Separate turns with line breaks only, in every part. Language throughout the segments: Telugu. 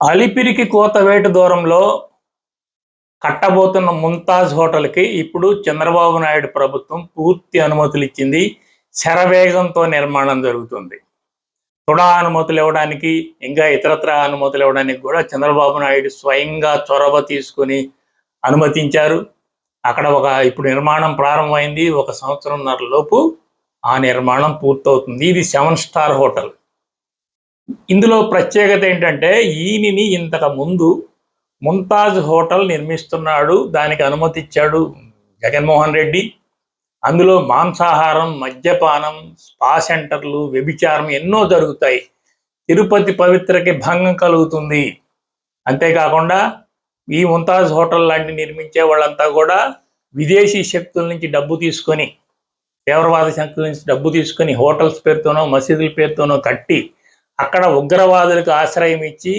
అలిపిరికి కోతవేటు దూరంలో కట్టబోతున్న ముంతాజ్ హోటల్కి ఇప్పుడు చంద్రబాబు నాయుడు ప్రభుత్వం పూర్తి అనుమతులు ఇచ్చింది శరవేగంతో నిర్మాణం జరుగుతుంది. తుడా అనుమతులు ఇవ్వడానికి ఇంకా ఇతరత్ర అనుమతులు ఇవ్వడానికి కూడా చంద్రబాబు నాయుడు స్వయంగా చొరవ తీసుకుని అనుమతించారు. అక్కడ ఒక ఇప్పుడు నిర్మాణం ప్రారంభమైంది. ఒక సంవత్సరంన్నర లోపు ఆ నిర్మాణం పూర్తవుతుంది. ఇది సెవెన్ స్టార్ హోటల్. ఇందులో ప్రత్యేకత ఏంటంటే ఈయనని ఇంతకు ముందు ముంతాజ్ హోటల్ నిర్మిస్తున్నాడు దానికి అనుమతి ఇచ్చాడు జగన్మోహన్ రెడ్డి. అందులో మాంసాహారం మద్యపానం స్పా సెంటర్లు వ్యభిచారం ఎన్నో జరుగుతాయి. తిరుపతి పవిత్రకి భంగం కలుగుతుంది. అంతేకాకుండా ఈ ముంతాజ్ హోటల్ లాంటి నిర్మించే వాళ్ళంతా కూడా విదేశీ శక్తుల నుంచి డబ్బు తీసుకొని తీవ్రవాద శక్తుల నుంచి డబ్బు తీసుకొని హోటల్స్ పేరుతోనో మసీదుల పేరుతోనో కట్టి అక్కడ ఉగ్రవాదులకు ఆశ్రయం ఇచ్చి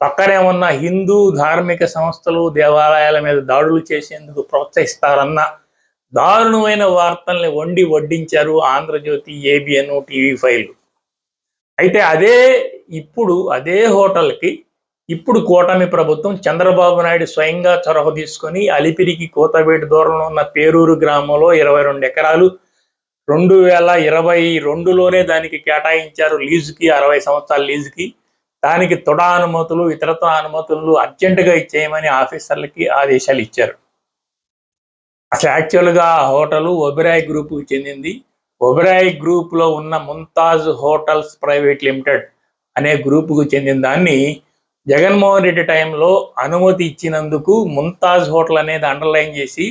పక్కనే ఉన్న హిందూ ధార్మిక సంస్థలు దేవాలయాల మీద దాడులు చేసేందుకు ప్రోత్సహిస్తారన్న దారుణమైన వార్తల్ని వండి వడ్డించారు ఆంధ్రజ్యోతి ఏబిఎన్ టీవీ ఫైవ్ అయితే అదే ఇప్పుడు అదే హోటల్కి ఇప్పుడు కూటమి ప్రభుత్వం చంద్రబాబు నాయుడు స్వయంగా చొరవ తీసుకొని అలిపిరికి కోతవేటి దూరంలో ఉన్న పేరూరు గ్రామంలో ఇరవై రెండు ఎకరాలు రెండు వేల ఇరవై రెండులోనే దానికి కేటాయించారు లీజుకి అరవై సంవత్సరాల లీజుకి. దానికి తుడా అనుమతులు ఇతరత్వ అనుమతులు అర్జెంటుగా ఇచ్చేయమని ఆఫీసర్లకి ఆదేశాలు ఇచ్చారు. అసలు యాక్చువల్గా ఆ హోటల్ ఒబెరాయ్ గ్రూప్కి చెందింది. ఒబెరాయ్ గ్రూప్లో ఉన్న ముంతాజ్ హోటల్స్ ప్రైవేట్ లిమిటెడ్ అనే గ్రూపుకు చెందిన దాన్ని జగన్మోహన్ రెడ్డి టైంలో అనుమతి ఇచ్చినందుకు ముంతాజ్ హోటల్ అనేది అండర్లైన్ చేసి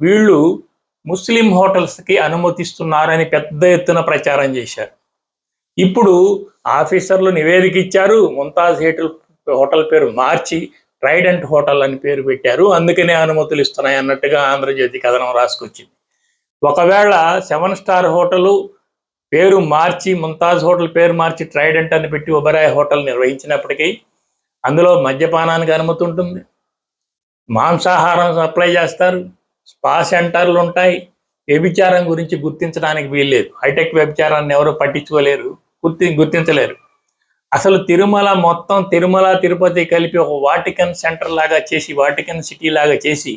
వీళ్ళు ముస్లిం హోటల్స్కి అనుమతిస్తున్నారని పెద్ద ఎత్తున ప్రచారం చేశారు. ఇప్పుడు ఆఫీసర్లు నివేదిక ఇచ్చారు ముంతాజ్ హోటల్ హోటల్ పేరు మార్చి ట్రైడెంట్ హోటల్ అని పేరు పెట్టారు అందుకనే అనుమతులు ఇస్తున్నాయి అన్నట్టుగా ఆంధ్రజ్యోతి కథనం రాసుకొచ్చింది. ఒకవేళ సెవెన్ స్టార్ హోటలు పేరు మార్చి ముంతాజ్ హోటల్ పేరు మార్చి ట్రైడెంట్ అని పెట్టి ఒబరాయ్ హోటల్ నిర్వహించినప్పటికీ అందులో మద్యపానానికి అనుమతి ఉంటుంది. మాంసాహారం సప్లై చేస్తారు. స్పా సెంటర్లు ఉంటాయి. వ్యభిచారం గురించి గుర్తించడానికి వీల్లేదు. హైటెక్ వ్యభిచారాన్ని ఎవరు పట్టించుకోలేరు. గుర్తి గుర్తించలేరు. అసలు తిరుమల మొత్తం తిరుమల తిరుపతి కలిపి ఒక వాటికన్ సెంటర్ లాగా చేసి వాటికన్ సిటీ లాగా చేసి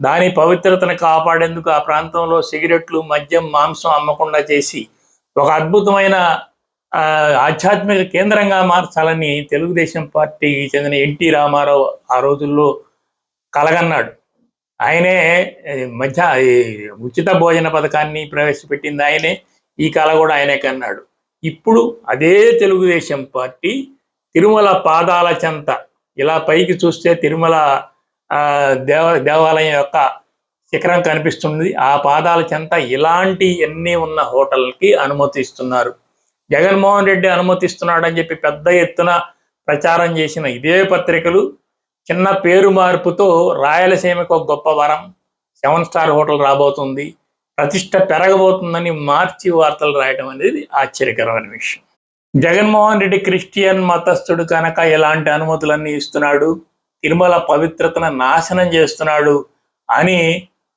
దాని పవిత్రతను కాపాడేందుకు ఆ ప్రాంతంలో సిగరెట్లు మద్యం మాంసం అమ్మకుండా చేసి ఒక అద్భుతమైన ఆధ్యాత్మిక కేంద్రంగా మార్చాలని తెలుగుదేశం పార్టీకి చెందిన ఎన్టీ రామారావు ఆ రోజుల్లో కలగన్నాడు. ఆయనే మధ్య ఉచిత భోజన పథకాన్ని ప్రవేశపెట్టింది ఆయనే. ఈ కళ కూడా ఆయనే కన్నాడు. ఇప్పుడు అదే తెలుగుదేశం పార్టీ తిరుమల పాదాల చెంత. ఇలా పైకి చూస్తే తిరుమల ఆ, దేవ దేవాలయం యొక్క శిఖరం కనిపిస్తుంది. ఆ పాదాల చెంత ఇలాంటి ఎన్ని ఉన్న హోటల్కి అనుమతిస్తున్నారు. జగన్మోహన్ రెడ్డి అనుమతిస్తున్నాడని చెప్పి పెద్ద ఎత్తున ప్రచారం చేసిన ఇదే పత్రికలు చిన్న పేరు మార్పుతో రాయలసీమకు ఒక గొప్ప వరం. సెవెన్ స్టార్ హోటల్ రాబోతుంది. ప్రతిష్ట పెరగబోతుందని మార్చి వార్తలు రాయడం అనేది ఆశ్చర్యకరమైన విషయం. జగన్మోహన్ రెడ్డి క్రిస్టియన్ మతస్థుడు కనుక ఎలాంటి అనుమతులన్నీ ఇస్తున్నాడు తిరుమల పవిత్రతను నాశనం చేస్తున్నాడు అని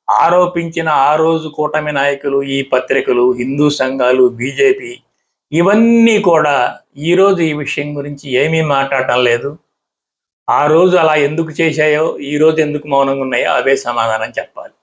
ఆరోపించిన ఆ రోజు కూటమి నాయకులు ఈ పత్రికలు హిందూ సంఘాలు బీజేపీ ఇవన్నీ కూడా ఈరోజు ఈ విషయం గురించి ఏమీ మాట్లాడటం లేదు. ఆ రోజు అలా ఎందుకు చేశాయో ఈ రోజు ఎందుకు మౌనంగా ఉన్నాయో అవే సమాధానం చెప్పాలి.